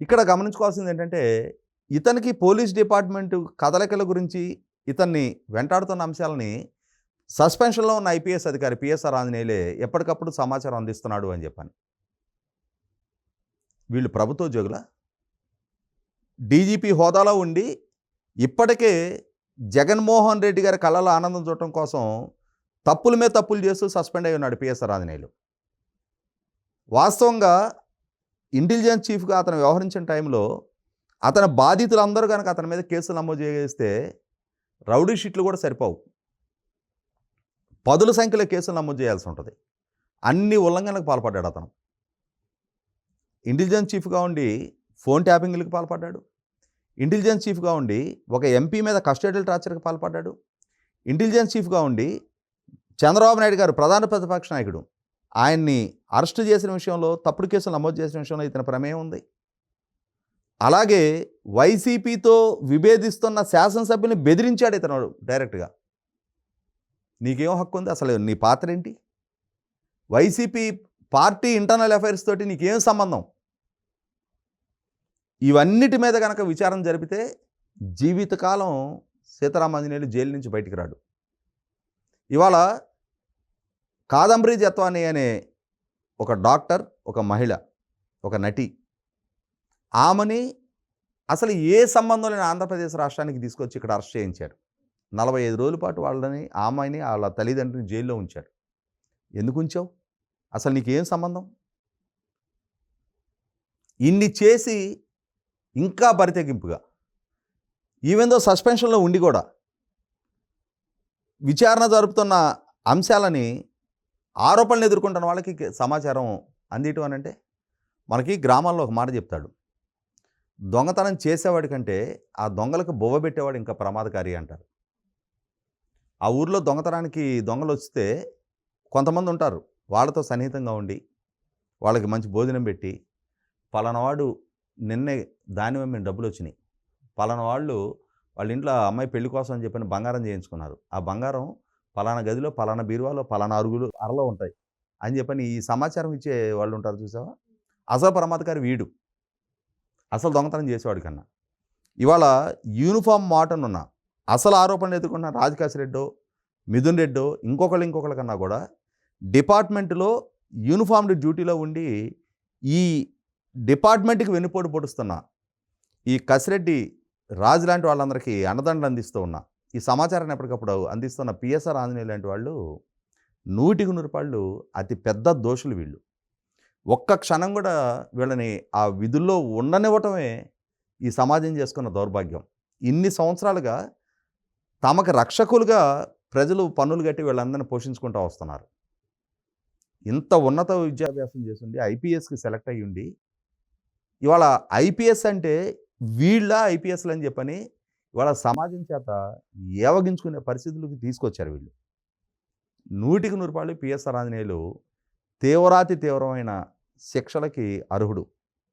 ఇక్కడ గమనించుకోవాల్సింది ఏంటంటే ఇతనికి పోలీస్ డిపార్ట్మెంట్ కదలికల గురించి ఇతన్ని వెంటాడుతున్న అంశాలని సస్పెన్షన్లో ఉన్న ఐపీఎస్ అధికారి పిఎస్ఆర్ ఆంజనేయులే ఎప్పటికప్పుడు సమాచారం అందిస్తున్నాడు అని చెప్పాను. వీళ్ళు ప్రభుత్వ ఉద్యోగుల? డీజీపీ హోదాలో ఉండి ఇప్పటికే జగన్మోహన్ రెడ్డి గారి కళలో ఆనందం చూడటం కోసం తప్పుల మీద తప్పులు చేస్తూ సస్పెండ్ అయి ఉన్నాడు పిఎస్ఆర్ ఆంజనేయులు. వాస్తవంగా ఇంటెలిజెన్స్ చీఫ్గా అతను వ్యవహరించిన టైంలో అతని బాధితులందరూ కనుక అతని మీద కేసులు నమోదు చేస్తే రౌడీ షీట్లు కూడా సరిపోవు. పదుల సంఖ్యలో కేసులు నమోదు చేయాల్సి ఉంటుంది. అన్ని ఉల్లంఘనలకు పాల్పడ్డాడు అతను. ఇంటెలిజెన్స్ చీఫ్గా ఉండి ఫోన్ ట్యాపింగ్లకు పాల్పడ్డాడు. ఇంటెలిజెన్స్ చీఫ్గా ఉండి ఒక ఎంపీ మీద కస్టడియల్ టార్చర్కి పాల్పడ్డాడు. ఇంటెలిజెన్స్ చీఫ్గా ఉండి చంద్రబాబు నాయుడు గారు ప్రధాన ప్రతిపక్ష నాయకుడు. ఆయన్ని అరెస్ట్ చేసిన విషయంలో తప్పుడు కేసులు నమోదు చేసిన విషయంలో ఇతని ప్రమేయం ఉంది. అలాగే వైసీపీతో విభేదిస్తున్న శాసనసభ్యుని బెదిరించాడు ఇతను డైరెక్ట్గా. నీకేం హక్కు ఉంది? అసలు నీ పాత్ర ఏంటి? వైసీపీ పార్టీ ఇంటర్నల్ అఫైర్స్ తోటి నీకేం సంబంధం? ఇవన్నిటి మీద కనుక విచారణ జరిపితే జీవితకాలం సీతారామాంజనేయులు జైలు నుంచి బయటికి రాడు. ఇవాళ కాదంబరి జత్వాని అనే ఒక డాక్టర్ ఒక మహిళ ఒక నటి ఆమెని అసలు ఏ సంబంధం లేని ఆంధ్రప్రదేశ్ రాష్ట్రానికి తీసుకొచ్చి ఇక్కడ అరెస్ట్ చేయించారు. నలభై ఐదు రోజుల పాటు వాళ్ళని ఆమెని వాళ్ళ తల్లిదండ్రుని జైల్లో ఉంచారు. ఎందుకు ఉంచావు? అసలు నీకేం సంబంధం? ఇన్ని చేసి ఇంకా బరితెగింపుగా ఈవెందో సస్పెన్షన్లో ఉండి కూడా విచారణ జరుపుతున్న అంశాలని ఆరోపణలు ఎదుర్కొంటున్న వాళ్ళకి సమాచారం అందియటం అని అంటే మనకి గ్రామాల్లో ఒక మాట చెప్తాడు. దొంగతనం చేసేవాడి కంటే ఆ దొంగలకు బొవ్వ పెట్టేవాడు ఇంకా ప్రమాదకారి అంటారు. ఆ ఊర్లో దొంగతనానికి దొంగలు వస్తే కొంతమంది ఉంటారు. వాళ్ళతో సన్నిహితంగా ఉండి వాళ్ళకి మంచి భోజనం పెట్టి పలానావాడు నిన్నే దాని మేము డబ్బులు వచ్చినాయి. పలానా వాళ్ళు వాళ్ళ ఇంట్లో అమ్మాయి పెళ్ళి కోసం అని చెప్పిన బంగారం చేయించుకున్నారు. ఆ బంగారం పలానా గదిలో పలానా బీరువాలో పలానా అరుగులు అరలో ఉంటాయి. అని చెప్పని ఈ సమాచారం ఇచ్చే వాళ్ళు ఉంటారు చూసావా? అసలు ప్రమాదకారి వీడు. అసలు దొంగతనం చేసేవాడి కన్నా. ఇవాళ యూనిఫామ్ మాటనున్న అసలు ఆరోపణలు ఎదుర్కొన్న రాజకాశి రెడ్డో మిథున్ రెడ్డో ఇంకొకళ్ళు ఇంకొకళ్ళ కన్నా కూడా డిపార్ట్మెంట్లో యూనిఫామ్డ్ డ్యూటీలో ఉండి ఈ డిపార్ట్మెంట్కి వెన్నుపోటు పొడుస్తున్న ఈ కసిరెడ్డి రాజు లాంటి వాళ్ళందరికీ అండదండలు అందిస్తూ ఉన్నా ఈ సమాచారాన్ని ఎప్పటికప్పుడు అందిస్తున్న పిఎస్ఆర్ ఆంజనేయులు లాంటి వాళ్ళు నూటికి నూరుపాళ్ళు అతి పెద్ద దోషులు వీళ్ళు. ఒక్క క్షణం కూడా వీళ్ళని ఆ విధుల్లో ఉండనివ్వటమే ఈ సమాజం చేసుకున్న దౌర్భాగ్యం. ఇన్ని సంవత్సరాలుగా తమకు రక్షకులుగా ప్రజలు పన్నులు కట్టి వీళ్ళందరినీ పోషించుకుంటూ వస్తున్నారు. ఇంత ఉన్నత విద్యాభ్యాసం చేసిండి ఐపీఎస్కి సెలెక్ట్ అయ్యి ఉండి ఇవాళ ఐపీఎస్ అంటే వీళ్ళ ఐపీఎస్లు అని చెప్పని ఇవాళ సమాజం చేత ఏవగించుకునే పరిస్థితులకు తీసుకొచ్చారు వీళ్ళు. నూటికి నూరు రూపాయలు పిఎస్ఆర్ ఆంజనేయులు తీవ్రాతి తీవ్రమైన శిక్షలకి అర్హుడు.